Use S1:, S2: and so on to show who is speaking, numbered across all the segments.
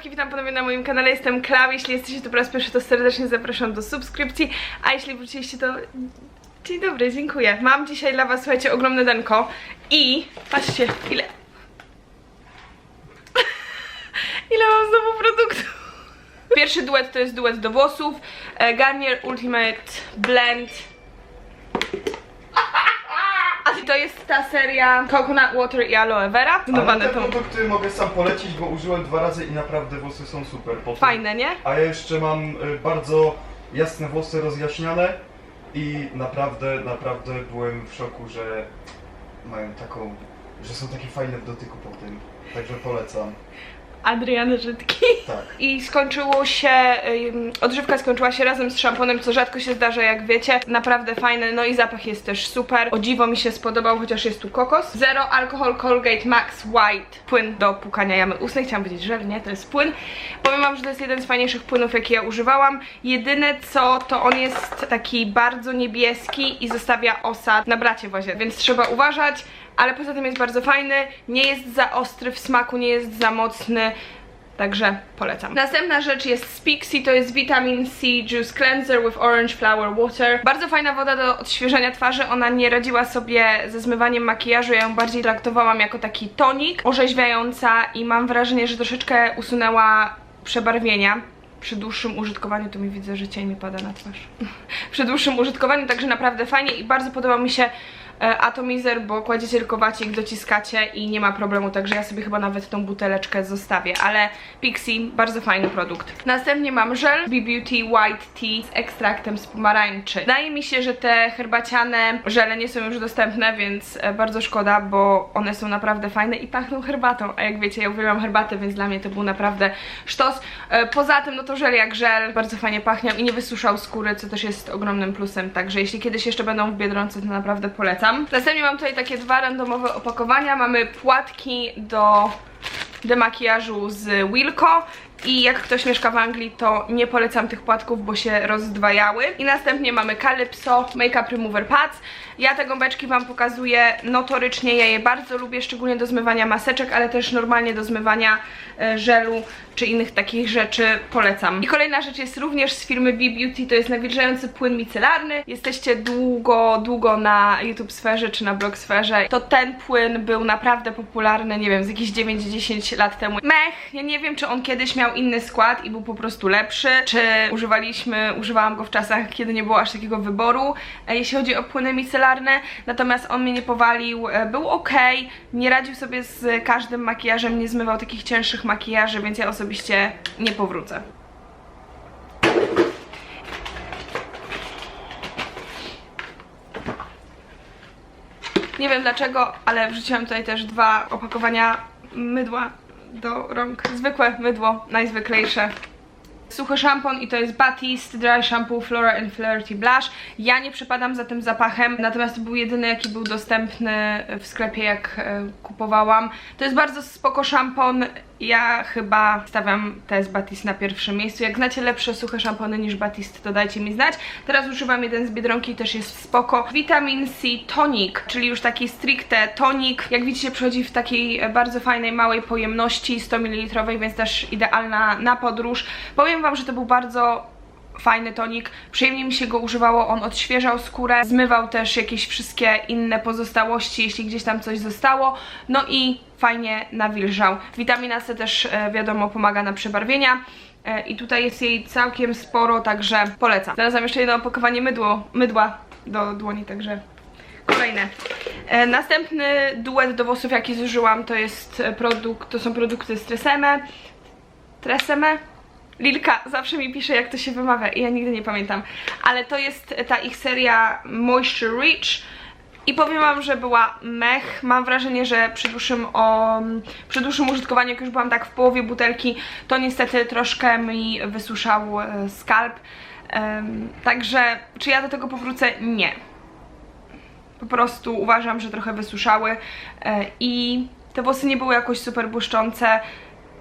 S1: Siemaneczki, witam ponownie na moim kanale, jestem Klau, jeśli jesteście tu po raz pierwszy, to serdecznie zapraszam do subskrypcji, a jeśli wróciliście, to dzień dobry, dziękuję. Mam dzisiaj dla was, słuchajcie, ogromne denko i patrzcie, ile... ile mam znowu produktów. Pierwszy duet to jest duet do włosów, e, Garnier Ultimate Blend to jest ta seria Coconut Water i Aloe Vera.
S2: Ale
S1: Zbudowane
S2: te
S1: tą...
S2: produkty mogę sam polecić, bo użyłem dwa razy i naprawdę włosy są super. Po tym.
S1: Fajne, nie?
S2: A ja jeszcze mam y, bardzo jasne włosy rozjaśniane i naprawdę, naprawdę byłem w szoku, że mają taką, że są takie fajne w dotyku po tym. Także polecam.
S1: Adriany Żydki.
S2: Tak.
S1: I skończyło się, odżywka skończyła się razem z szamponem, co rzadko się zdarza, jak wiecie. Naprawdę fajne, no i zapach jest też super. O dziwo mi się spodobał, chociaż jest tu kokos. Zero Alcohol Colgate Max White. Płyn do pukania jamy ustnej. Chciałam powiedzieć żel, nie? To jest płyn. Powiem wam, że to jest jeden z fajniejszych płynów, jakie ja używałam. Jedyne co, to on jest taki bardzo niebieski i zostawia osad na bracie w łazie, więc trzeba uważać. Ale poza tym jest bardzo fajny, nie jest za ostry w smaku, nie jest za mocny. Także polecam. Następna rzecz jest z Pixie, to jest Vitamin C Juice Cleanser with Orange Flower Water. Bardzo fajna woda do odświeżania twarzy, ona nie radziła sobie ze zmywaniem makijażu, ja ją bardziej traktowałam jako taki tonik, orzeźwiająca i mam wrażenie, że troszeczkę usunęła przebarwienia. Przy dłuższym użytkowaniu to mi widzę, że cień mi pada na twarz. Przy dłuższym użytkowaniu, także naprawdę fajnie i bardzo podoba mi się atomizer, bo kładziecie tylko wacik, dociskacie i nie ma problemu, także ja sobie chyba nawet tą buteleczkę zostawię, ale Pixie, bardzo fajny produkt. Następnie mam żel B-Beauty White Tea z ekstraktem z pomarańczy. Wydaje mi się, że te herbaciane żele nie są już dostępne, więc e, bardzo szkoda, bo one są naprawdę fajne i pachną herbatą, a jak wiecie, ja uwielbiam herbatę, więc dla mnie to był naprawdę sztos. E, Poza tym, no to żel jak żel, bardzo fajnie pachniał i nie wysuszał skóry, co też jest ogromnym plusem, także jeśli kiedyś jeszcze będą w Biedronce, to naprawdę polecam. Następnie mam tutaj takie dwa randomowe opakowania, mamy płatki do demakijażu z Wilco i jak ktoś mieszka w Anglii, to nie polecam tych płatków, bo się rozdwajały. I następnie mamy Calypso Makeup Remover Pads. Ja te gąbeczki Wam pokazuję notorycznie, ja je bardzo lubię, szczególnie do zmywania maseczek, ale też normalnie do zmywania e, żelu czy innych takich rzeczy polecam. I kolejna rzecz jest również z firmy B-Beauty, to jest nawilżający płyn micelarny. Jesteście długo, długo na YouTube sferze czy na blog sferze, to ten płyn był naprawdę popularny, nie wiem, z jakieś 9-10 lat temu. Mech, ja nie wiem, czy on kiedyś miał inny skład i był po prostu lepszy, czy używaliśmy, używałam go w czasach, kiedy nie było aż takiego wyboru, e, jeśli chodzi o płyny micelarne, natomiast on mnie nie powalił, e, był ok, nie radził sobie z każdym makijażem, nie zmywał takich cięższych makijaży, więc ja osobiście nie powrócę. Nie wiem dlaczego, ale wrzuciłam tutaj też dwa opakowania mydła do rąk. Zwykłe mydło, najzwyklejsze. Suchy szampon i to jest Batiste Dry Shampoo Flora and Flirty Blush. Ja nie przypadam za tym zapachem, natomiast to był jedyny, jaki był dostępny w sklepie, jak e, kupowałam. To jest bardzo spoko szampon. Ja chyba stawiam te z Batiste na pierwszym miejscu. Jak znacie lepsze suche szampony niż Batiste, to dajcie mi znać. Teraz używam jeden z Biedronki, też jest spoko. Vitamin C Tonic, czyli już taki stricte tonik. Jak widzicie, przychodzi w takiej e, bardzo fajnej, małej pojemności, 100 ml, więc też idealna na podróż. Powiem wam, że to był bardzo fajny tonik, przyjemnie mi się go używało, on odświeżał skórę, zmywał też jakieś wszystkie inne pozostałości, jeśli gdzieś tam coś zostało, no i fajnie nawilżał. Witamina C też e, wiadomo pomaga na przebarwienia e, i tutaj jest jej całkiem sporo, także polecam. Znalazłam jeszcze jedno opakowanie mydło, mydła do dłoni, także kolejne. E, następny duet do włosów jaki zużyłam to jest produkt, to są produkty z Tresemme, Tresemme, Lilka zawsze mi pisze jak to się wymawia i ja nigdy nie pamiętam, ale to jest ta ich seria Moisture Rich i powiem wam, że była mech, mam wrażenie, że przy dłuższym, o, przy dłuższym użytkowaniu, jak już byłam tak w połowie butelki, to niestety troszkę mi wysuszał e, skalp, Em, także czy ja do tego powrócę? Nie. Po prostu uważam, że trochę wysuszały e, i te włosy nie były jakoś super błyszczące,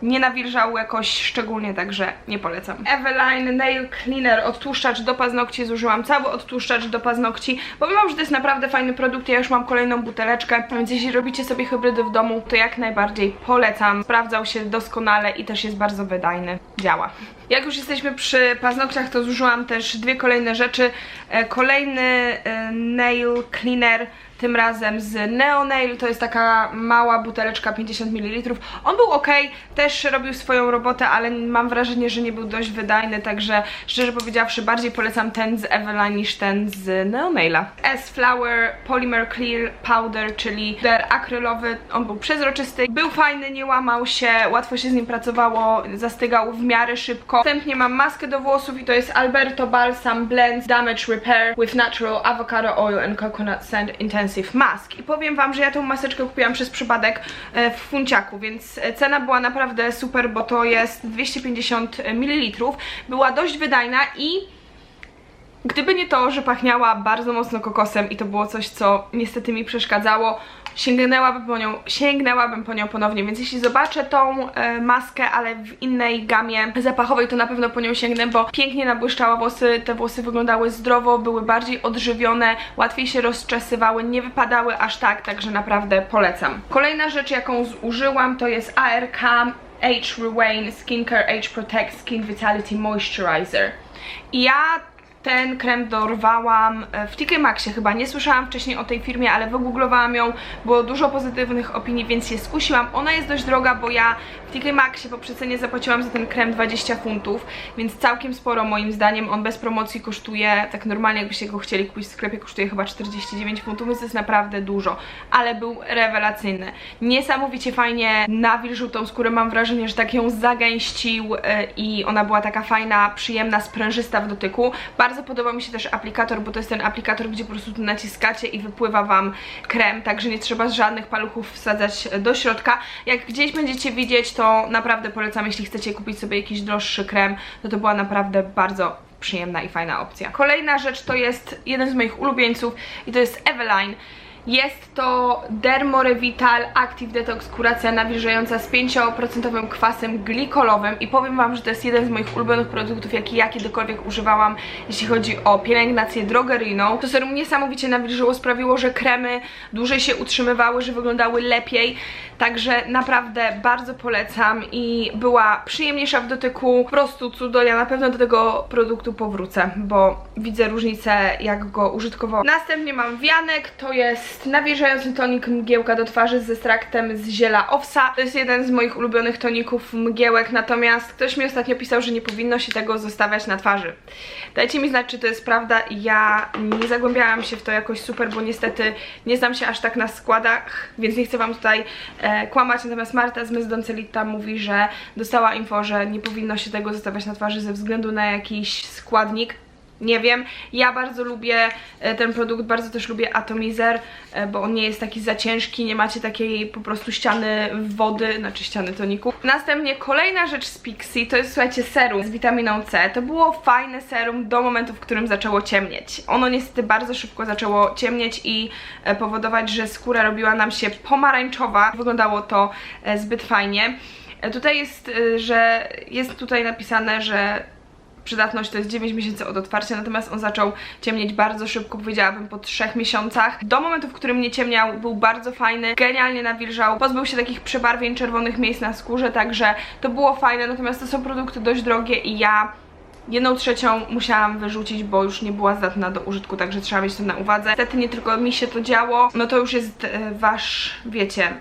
S1: nie nawilżał jakoś szczególnie, także nie polecam. Eveline Nail Cleaner odtłuszczacz do paznokci, zużyłam cały odtłuszczacz do paznokci, bo mimo, że to jest naprawdę fajny produkt, ja już mam kolejną buteleczkę, więc jeśli robicie sobie hybrydy w domu, to jak najbardziej polecam. Sprawdzał się doskonale i też jest bardzo wydajny. Działa. Jak już jesteśmy przy paznokciach, to zużyłam też dwie kolejne rzeczy. E, Kolejny e, nail cleaner tym razem z Neo Nail, to jest taka mała buteleczka 50 ml. On był ok, też robił swoją robotę, ale mam wrażenie, że nie był dość wydajny, także szczerze powiedziawszy bardziej polecam ten z Eveline niż ten z Neo Naila. S-Flower Polymer Clear Powder, czyli puder akrylowy, on był przezroczysty, był fajny, nie łamał się, łatwo się z nim pracowało, zastygał w miarę szybko. Następnie mam maskę do włosów i to jest Alberto Balsam Blends Damage Repair with Natural Avocado Oil and Coconut Scent Intensive Mask. I powiem wam, że ja tą maseczkę kupiłam przez przypadek e, w funciaku, więc cena była naprawdę super, bo to jest 250 ml. Była dość wydajna i Gdyby nie to, że pachniała bardzo mocno kokosem i to było coś, co niestety mi przeszkadzało, sięgnęłabym po nią, sięgnęłabym po nią ponownie, więc jeśli zobaczę tą e, maskę, ale w innej gamie zapachowej, to na pewno po nią sięgnę, bo pięknie nabłyszczała włosy, te włosy wyglądały zdrowo, były bardziej odżywione, łatwiej się rozczesywały, nie wypadały aż tak, także naprawdę polecam. Kolejna rzecz, jaką zużyłam, to jest ARK Age Rewain Skincare Age Protect Skin Vitality Moisturizer. I ja ten krem dorwałam e, w TK Maxie chyba, nie słyszałam wcześniej o tej firmie, ale wygooglowałam ją, było dużo pozytywnych opinii, więc się skusiłam. Ona jest dość droga, bo ja w TK Maxie po przecenie zapłaciłam za ten krem 20 funtów, więc całkiem sporo moim zdaniem. On bez promocji kosztuje, tak normalnie jakbyście go chcieli kupić w sklepie, kosztuje chyba 49 funtów, więc to jest naprawdę dużo, ale był rewelacyjny. Niesamowicie fajnie nawilżył tą skórę, mam wrażenie, że tak ją zagęścił e, i ona była taka fajna, przyjemna, sprężysta w dotyku. Bardzo podoba mi się też aplikator, bo to jest ten aplikator, gdzie po prostu tu naciskacie i wypływa Wam krem, także nie trzeba żadnych paluchów wsadzać do środka. Jak gdzieś będziecie widzieć, to naprawdę polecam, jeśli chcecie kupić sobie jakiś droższy krem, no to była naprawdę bardzo przyjemna i fajna opcja. Kolejna rzecz to jest jeden z moich ulubieńców i to jest Eveline. Jest to Dermorevital Active Detox kuracja nawilżająca z 5% kwasem glikolowym i powiem Wam, że to jest jeden z moich ulubionych produktów, jaki ja kiedykolwiek używałam, jeśli chodzi o pielęgnację drogeryjną. To serum niesamowicie nawilżyło, sprawiło, że kremy dłużej się utrzymywały, że wyglądały lepiej, także naprawdę bardzo polecam i była przyjemniejsza w dotyku, po prostu cudo, ja na pewno do tego produktu powrócę, bo widzę różnicę jak go użytkowałam. Następnie mam wianek, to jest nawilżający tonik mgiełka do twarzy z ekstraktem z ziela owsa. To jest jeden z moich ulubionych toników mgiełek, natomiast ktoś mi ostatnio pisał, że nie powinno się tego zostawiać na twarzy. Dajcie mi znać, czy to jest prawda. Ja nie zagłębiałam się w to jakoś super, bo niestety nie znam się aż tak na składach, więc nie chcę Wam tutaj e, kłamać. Natomiast Marta z Miss Doncelita mówi, że dostała info, że nie powinno się tego zostawiać na twarzy ze względu na jakiś składnik. Nie wiem, ja bardzo lubię e, ten produkt, bardzo też lubię Atomizer, e, bo on nie jest taki za ciężki, nie macie takiej po prostu ściany wody, znaczy ściany toniku. Następnie kolejna rzecz z Pixie, to jest słuchajcie serum z witaminą C. To było fajne serum do momentu, w którym zaczęło ciemnieć. Ono niestety bardzo szybko zaczęło ciemnieć i e, powodować, że skóra robiła nam się pomarańczowa. Wyglądało to zbyt fajnie. Tutaj jest, że jest tutaj napisane, że przydatność to jest 9 miesięcy od otwarcia, natomiast on zaczął ciemnieć bardzo szybko, powiedziałabym po 3 miesiącach. Do momentu, w którym nie ciemniał, był bardzo fajny, genialnie nawilżał, pozbył się takich przebarwień czerwonych miejsc na skórze, także to było fajne, natomiast to są produkty dość drogie i ja Jedną trzecią musiałam wyrzucić, bo już nie była zdatna do użytku, także trzeba mieć to na uwadze. Niestety nie tylko mi się to działo, no to już jest e, wasz, wiecie,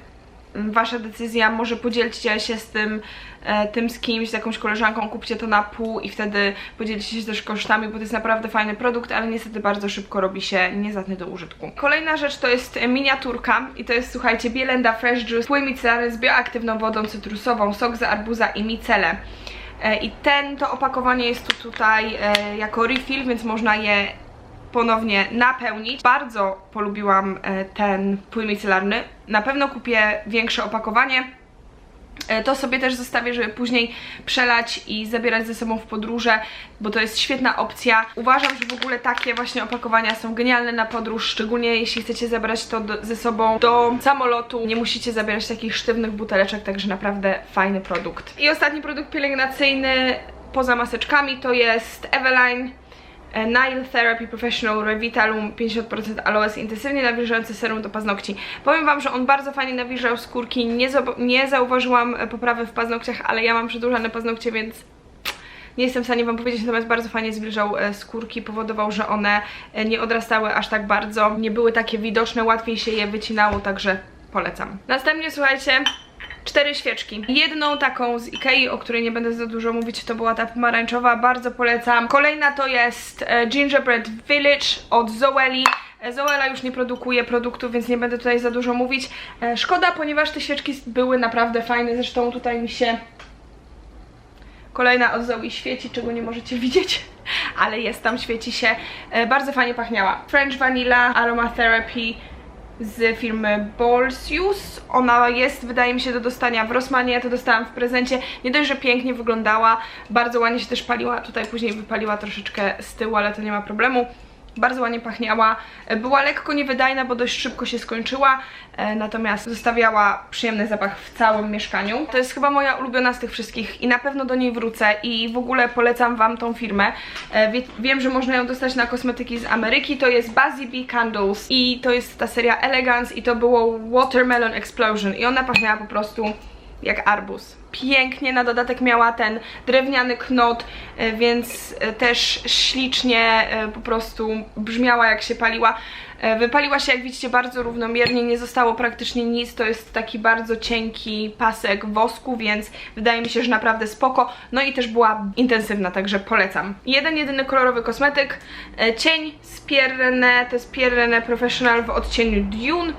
S1: wasza decyzja, może podzielcie się z tym, e, tym z kimś, z jakąś koleżanką, kupcie to na pół i wtedy podzielcie się też kosztami, bo to jest naprawdę fajny produkt, ale niestety bardzo szybko robi się niezdatny do użytku. Kolejna rzecz to jest miniaturka i to jest, słuchajcie, Bielenda Fresh Juice, płyn micelarny z bioaktywną wodą cytrusową, sok z arbuza i micele. E, I ten, to opakowanie jest tu tutaj e, jako refill, więc można je ponownie napełnić. Bardzo polubiłam ten płyn micelarny. Na pewno kupię większe opakowanie, E, To sobie też zostawię, żeby później przelać i zabierać ze sobą w podróże, bo to jest świetna opcja. Uważam, że w ogóle takie właśnie opakowania są genialne na podróż, szczególnie jeśli chcecie zabrać to do, ze sobą do samolotu. Nie musicie zabierać takich sztywnych buteleczek, także naprawdę fajny produkt. I ostatni produkt pielęgnacyjny poza maseczkami to jest Eveline Nile Therapy Professional Revitalum 50% aloes intensywnie nawilżający serum do paznokci. Powiem Wam, że on bardzo fajnie nawilżał skórki, nie, nie zauważyłam e, poprawy w paznokciach, ale ja mam przedłużane paznokcie, więc nie jestem w stanie Wam powiedzieć, natomiast bardzo fajnie zwilżał e, skórki, powodował, że one e, nie odrastały aż tak bardzo, nie były takie widoczne, łatwiej się je wycinało, także polecam. Następnie słuchajcie, cztery świeczki. Jedną taką z Ikei, o której nie będę za dużo mówić, to była ta pomarańczowa, bardzo polecam. Kolejna to jest e, Gingerbread Village od Zoeli. E, Zoela już nie produkuje produktów, więc nie będę tutaj za dużo mówić. E, Szkoda, ponieważ te świeczki były naprawdę fajne, zresztą tutaj mi się Kolejna od Zoe świeci, czego nie możecie widzieć, ale jest tam, świeci się. Bardzo fajnie pachniała. French Vanilla Aromatherapy z firmy Bolsius. Ona jest, wydaje mi się, do dostania w Rossmanie. Ja to dostałam w prezencie. Nie dość, że pięknie wyglądała, bardzo ładnie się też paliła. Tutaj później wypaliła troszeczkę z tyłu, ale to nie ma problemu. Bardzo ładnie pachniała. E, Była lekko niewydajna, bo dość szybko się skończyła, e, natomiast zostawiała przyjemny zapach w całym mieszkaniu. To jest chyba moja ulubiona z tych wszystkich i na pewno do niej wrócę i w ogóle polecam Wam tą firmę. E, Wie, wiem, że można ją dostać na kosmetyki z Ameryki. To jest Buzzy Bee Candles i to jest ta seria Elegance i to było Watermelon Explosion i ona pachniała po prostu jak arbuz. Pięknie na dodatek miała ten drewniany knot, e, więc e, też ślicznie e, po prostu brzmiała jak się paliła. Wypaliła się jak widzicie bardzo równomiernie, nie zostało praktycznie nic, to jest taki bardzo cienki pasek wosku, więc wydaje mi się, że naprawdę spoko. No i też była intensywna, także polecam. Jeden jedyny kolorowy kosmetyk, cień z Pierre, to jest Pierre Professional w odcieniu Dune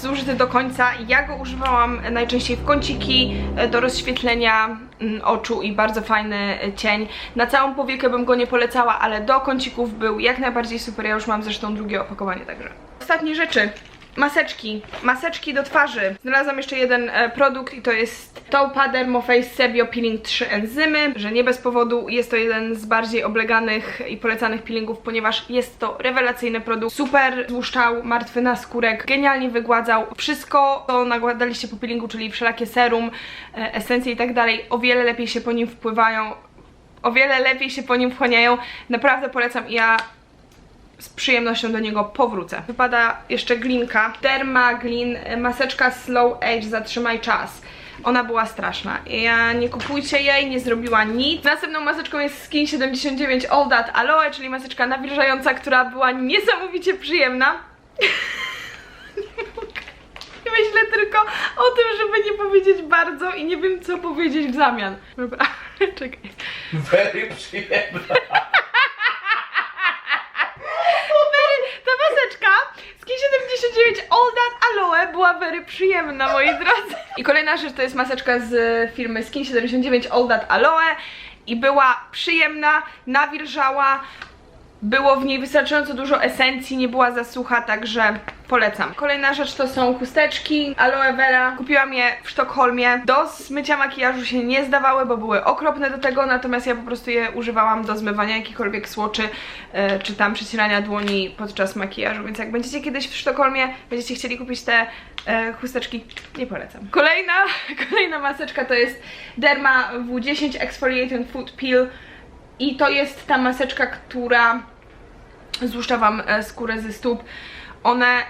S1: zużyty do końca. Ja go używałam najczęściej w kąciki e, do rozświetlenia mm, oczu i bardzo fajny e, cień. Na całą powiekę bym go nie polecała, ale do kącików był jak najbardziej super. Ja już mam zresztą drugie opakowanie także. Ostatnie rzeczy. Maseczki. Maseczki do twarzy. Znalazłam jeszcze jeden e, produkt i to jest Taupa Dermoface Sebio Peeling 3 enzymy, że nie bez powodu jest to jeden z bardziej obleganych i polecanych peelingów, ponieważ jest to rewelacyjny produkt. Super złuszczał martwy naskórek, genialnie wygładzał. Wszystko, co nakładaliście po peelingu, czyli wszelakie serum, e, esencje i tak dalej, o wiele lepiej się po nim wpływają, o wiele lepiej się po nim wchłaniają. Naprawdę polecam i ja z przyjemnością do niego powrócę. Wypada jeszcze glinka. Derma Glin, e, maseczka Slow Age, zatrzymaj czas. Ona była straszna. Ja nie kupujcie jej, nie zrobiła nic. Następną maseczką jest Skin 79 All That Aloe, czyli maseczka nawilżająca, która była niesamowicie przyjemna. Myślę tylko o tym, żeby nie powiedzieć bardzo i nie wiem co powiedzieć w zamian. Dobra, czekaj.
S2: Very przyjemna.
S1: Ta maseczka z Skin 79 All That Aloe była very przyjemna, moi drodzy. I kolejna rzecz to jest maseczka z firmy Skin 79 All That Aloe i była przyjemna, nawilżała, było w niej wystarczająco dużo esencji, nie była za sucha, także polecam. Kolejna rzecz to są chusteczki aloe vera. Kupiłam je w Sztokholmie. Do zmycia makijażu się nie zdawały, bo były okropne do tego, natomiast ja po prostu je używałam do zmywania jakichkolwiek słoczy, e, czy tam przecierania dłoni podczas makijażu, więc jak będziecie kiedyś w Sztokholmie, będziecie chcieli kupić te e, chusteczki, nie polecam. Kolejna, kolejna maseczka to jest Derma W10 Exfoliating Food Peel i to jest ta maseczka, która złuszcza Wam e, skórę ze stóp. One,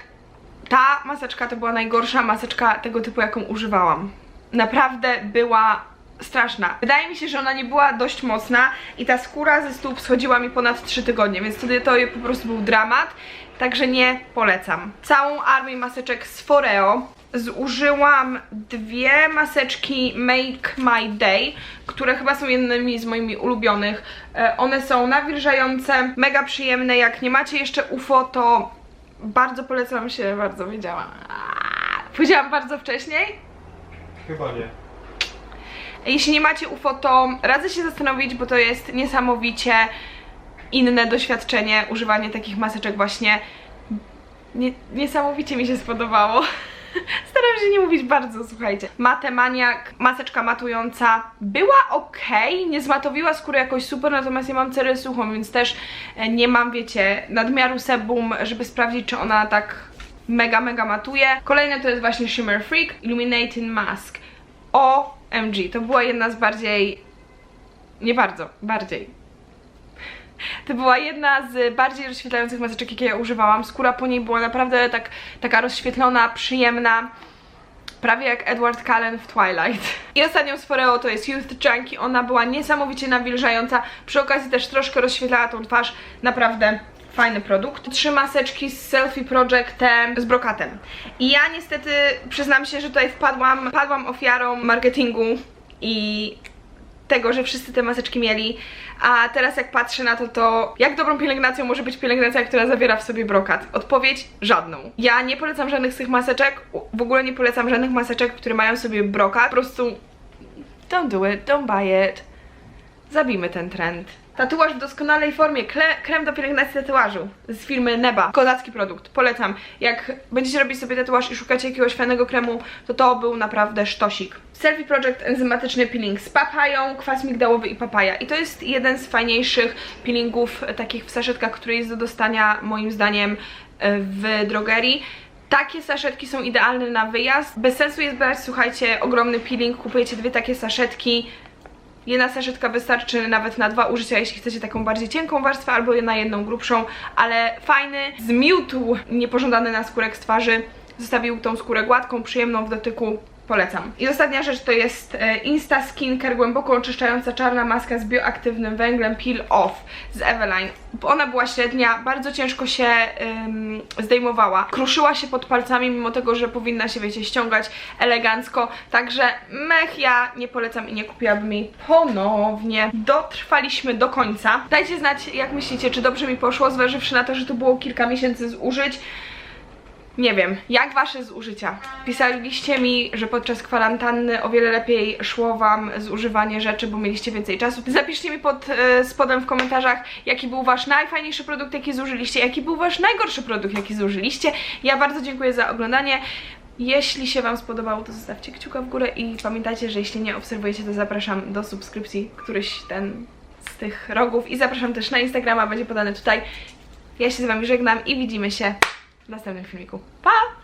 S1: ta maseczka to była najgorsza maseczka tego typu, jaką używałam. Naprawdę była straszna. Wydaje mi się, że ona nie była dość mocna i ta skóra ze stóp schodziła mi ponad 3 tygodnie, więc wtedy to po prostu był dramat, także nie polecam. Całą armię maseczek z Foreo zużyłam dwie maseczki Make My Day, które chyba są jednymi z moimi ulubionych. E, One są nawilżające, mega przyjemne. Jak nie macie jeszcze UFO, to bardzo polecam się, bardzo wiedziałam. Powiedziałam bardzo wcześniej.
S2: Chyba nie.
S1: Jeśli nie macie UFO, to radzę się zastanowić, bo to jest niesamowicie inne doświadczenie, używanie takich maseczek właśnie. Nie, niesamowicie mi się spodobało. Staram się nie mówić bardzo, słuchajcie. Matemaniak, maseczka matująca była ok, nie zmatowiła skóry jakoś super, natomiast ja mam cerę suchą, więc też e, nie mam, wiecie, nadmiaru sebum, żeby sprawdzić, czy ona tak mega, mega matuje. Kolejne to jest właśnie Shimmer Freak Illuminating Mask. OMG, to była jedna z bardziej... Nie bardzo, bardziej to była jedna z bardziej rozświetlających maseczek, jakie ja używałam. Skóra po niej była naprawdę tak, taka rozświetlona, przyjemna. Prawie jak Edward Cullen w Twilight. I ostatnią z Foreo to jest Youth Junkie. Ona była niesamowicie nawilżająca. Przy okazji też troszkę rozświetlała tą twarz. Naprawdę fajny produkt. Trzy maseczki z Selfie Projectem z brokatem. I ja niestety przyznam się, że tutaj wpadłam, padłam ofiarą marketingu i tego, że wszyscy te maseczki mieli, a teraz jak patrzę na to, to jak dobrą pielęgnacją może być pielęgnacja, która zawiera w sobie brokat? Odpowiedź żadną. Ja nie polecam żadnych z tych maseczek, w ogóle nie polecam żadnych maseczek, które mają sobie brokat, po prostu don't do it, don't buy it. Zabijmy ten trend. Tatuaż w doskonalej formie, Kle krem do pielęgnacji tatuażu z firmy Neba. Kozacki produkt, polecam. Jak będziecie robić sobie tatuaż i szukacie jakiegoś fajnego kremu, to to był naprawdę sztosik. Selfie Project enzymatyczny peeling z papają, kwas migdałowy i papaja. I to jest jeden z fajniejszych peelingów e, takich w saszetkach, który jest do dostania moim zdaniem e, w drogerii. Takie saszetki są idealne na wyjazd. Bez sensu jest brać, słuchajcie, ogromny peeling. Kupujecie dwie takie saszetki. Jedna saszetka wystarczy nawet na dwa użycia, jeśli chcecie taką bardziej cienką warstwę, albo na jedną grubszą, ale fajny, zmiótł niepożądany na skórek z twarzy, zostawił tą skórę gładką, przyjemną w dotyku, polecam. I ostatnia rzecz to jest e, Insta Skincare głęboko oczyszczająca czarna maska z bioaktywnym węglem Peel Off z Eveline. Ona była średnia, bardzo ciężko się ym, zdejmowała. Kruszyła się pod palcami, mimo tego, że powinna się, wiecie, ściągać elegancko. Także mech ja nie polecam i nie kupiłabym jej ponownie. Dotrwaliśmy do końca. Dajcie znać, jak myślicie, czy dobrze mi poszło, zważywszy na to, że to było kilka miesięcy zużyć. Nie wiem, jak wasze zużycia? Pisaliście mi, że podczas kwarantanny o wiele lepiej szło wam zużywanie rzeczy, bo mieliście więcej czasu. Zapiszcie mi pod e, spodem w komentarzach, jaki był wasz najfajniejszy produkt, jaki zużyliście, jaki był wasz najgorszy produkt, jaki zużyliście. Ja bardzo dziękuję za oglądanie. Jeśli się wam spodobało, to zostawcie kciuka w górę i pamiętajcie, że jeśli nie obserwujecie, to zapraszam do subskrypcji któryś ten z tych rogów i zapraszam też na Instagrama, będzie podany tutaj. Ja się z wami żegnam i widzimy się w następnym filmiku. Pa!